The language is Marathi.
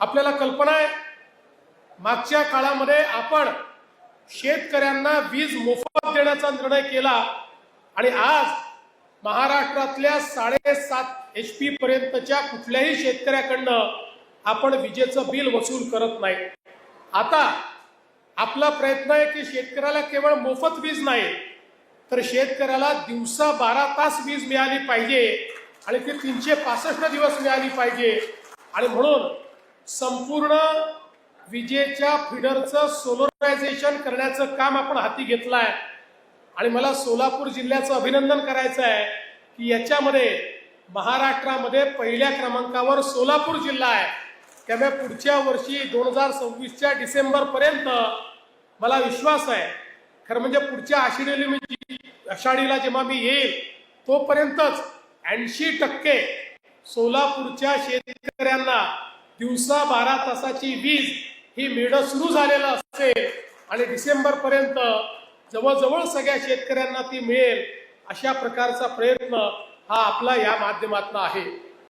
आपल्याला कल्पना आहे मागच्या काळामध्ये आपण शेतकऱ्यांना वीज मोफत देण्याचा निर्णय केला आणि आज महाराष्ट्रातल्या साडेसात एच पी पर्यंतच्या कुठल्याही शेतकऱ्याकडनं आपण विजेचं बिल वसूल करत नाही. आता आपला प्रयत्न आहे की शेतकऱ्याला केवळ मोफत वीज नाही तर शेतकऱ्याला दिवसा बारा तास वीज मिळाली पाहिजे आणि ती तीनशे पासष्ट दिवस मिळाली पाहिजे. आणि म्हणून संपूर्ण विजेच्या फिडरचं सोलरायझेशन करण्याचं काम आपण हाती घेतलं आहे आणि मला सोलापूर जिल्ह्याचं अभिनंदन करायचं आहे की याच्यामध्ये महाराष्ट्रामध्ये पहिल्या क्रमांकावर सोलापूर जिल्हा आहे. त्यामुळे पुढच्या वर्षी दोन हजार सव्वीसच्या डिसेंबरपर्यंत मला विश्वास आहे. खरं म्हणजे पुढच्या आषाढीला मी आषाढीला जेव्हा मी येईल तोपर्यंतच ऐंशी टक्के सोलापूरच्या शेतकऱ्यांना दिवसा बारा तासाची वीज ही मिळणं सुरू झालेलं असेल आणि डिसेंबर पर्यंत जवळजवळ सगळ्या शेतकऱ्यांना ती मिळेल अशा प्रकारचा प्रयत्न हा आपला या माध्यमातून आहे.